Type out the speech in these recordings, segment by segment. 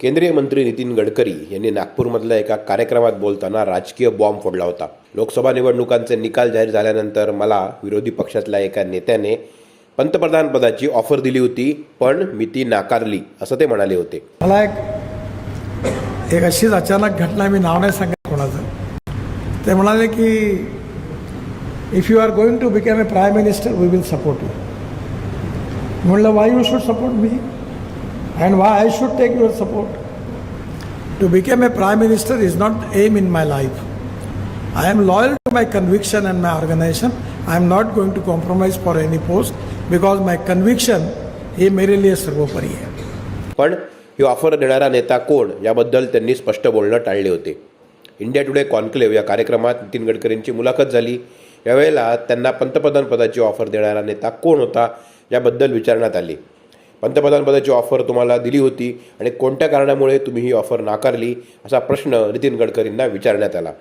केंद्रीय मंत्री नितीन गडकरी यांनी नागपूरमधल्या एका कार्यक्रमात बोलताना राजकीय बॉम्ब फोडला होता. लोकसभा निवडणुकांचे निकाल जाहीर झाल्यानंतर मला विरोधी पक्षातल्या एका नेत्याने पंतप्रधान पदाची ऑफर दिली होती पण मी ती नाकारली असं ते म्हणाले होते. मला एक एक अशीच अचानक घटना मी नाव नाही सांगत कोणाचं. ते म्हणाले की if you are going to become a prime minister we will support you म्हणलं why you should support me and why I should take your support to become a prime minister is not am in my life I am loyal to my conviction and my organisation I am not going to compromise for any post because my conviction हे मेरे लिए सर्वोपरी आहे पण ही offer देणारा नेता कोण याबद्दल त्यांनी स्पष्ट बोलणं टाळले होते. इंडिया टुडे कॉन्क्लेव्ह या कार्यक्रमात नितीन गडकरींची मुलाखत झाली. यावेळेला त्यांना पंतप्रधान पदाची ऑफर देणारा नेता कोण होता याबद्दल विचारण्यात आले. पंतप्रधानपदाची ऑफर तुम्हाला दिली होती आणि कोणत्या कारणामुळे तुम्ही ही ऑफर नाकारली असा प्रश्न नितीन गडकरींना विचारण्यात आला.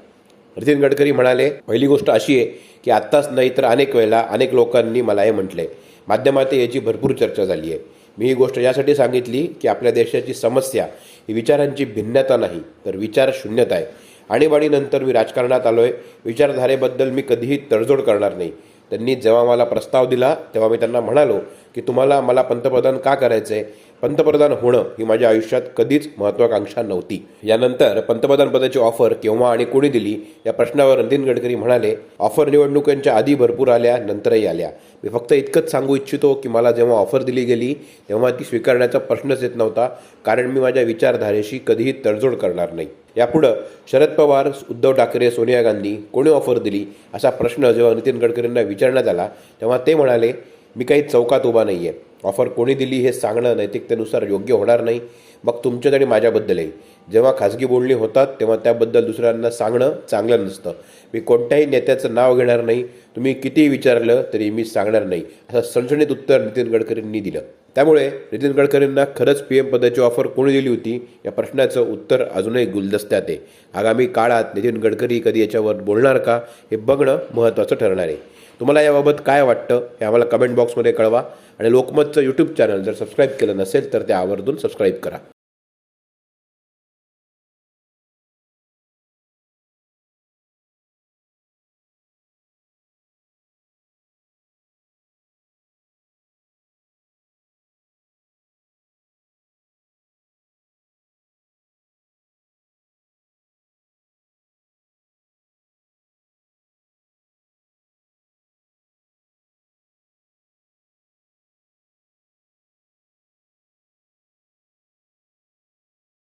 नितीन गडकरी म्हणाले पहिली गोष्ट अशी आहे की आत्ताच नाही तर अनेक वेळेला अनेक लोकांनी मला हे म्हटले. माध्यमात याची भरपूर चर्चा झाली आहे. मी ही गोष्ट यासाठी सांगितली की आपल्या देशाची समस्या ही विचारांची भिन्नता नाही तर विचार शून्यता आहे. आणीबाणीनंतर मी राजकारणात आलो आहे विचारधारेबद्दल मी कधीही तडजोड करणार नाही. त्यांनी जेव्हा मला प्रस्ताव दिला तेव्हा मी त्यांना म्हणालो की तुम्हाला मला पंतप्रधान का करायचं आहे पंतप्रधान होणं ही माझ्या आयुष्यात कधीच महत्त्वाकांक्षा नव्हती. यानंतर पंतप्रधान पदाची ऑफर केव्हा आणि कोणी दिली या प्रश्नावर नितीन गडकरी म्हणाले ऑफर निवडणुकांच्या आधी भरपूर आल्या नंतरही आल्या. मी फक्त इतकंच सांगू इच्छितो की मला जेव्हा ऑफर दिली गेली तेव्हा ती स्वीकारण्याचा प्रश्नच येत नव्हता कारण मी माझ्या विचारधारेशी कधीही तडजोड करणार नाही. यापुढं शरद पवार उद्धव ठाकरे सोनिया गांधी कोणी ऑफर दिली? असा प्रश्न जेव्हा नितीन गडकरींना विचारण्यात आला तेव्हा ते म्हणाले मी काही चौकात उभा नाही आहे ऑफर कोणी दिली हे सांगणं नैतिकतेनुसार योग्य होणार नाही. मग तुमच्यात आणि माझ्याबद्दलही जेव्हा खाजगी बोलणी होतात तेव्हा त्याबद्दल दुसऱ्यांना सांगणं चांगलं नसतं. मी कोणत्याही नेत्याचं नाव घेणार नाही. तुम्ही कितीही विचारलं तरी मी सांगणार नाही. असं सणसणीत उत्तर नितीन गडकरींनी दिलं. त्यामुळे नितीन गडकरींना खरंच पी एम पदाची ऑफर कोणी दिली होती? या प्रश्नाचं उत्तर अजूनही गुलदस्त्यात आहे. आगामी काळात नितीन गडकरी कधी याच्यावर बोलणार का हे बघणं महत्त्वाचं ठरणार आहे. तुम्हाला याबाबत काय वाटतं हे आम्हाला कमेंट बॉक्समध्ये कळवा. आणि लोकमतचं यूट्यूब चॅनल जर सबस्क्राईब केलं नसेल तर ते आवर्जून सबस्क्राईब करा.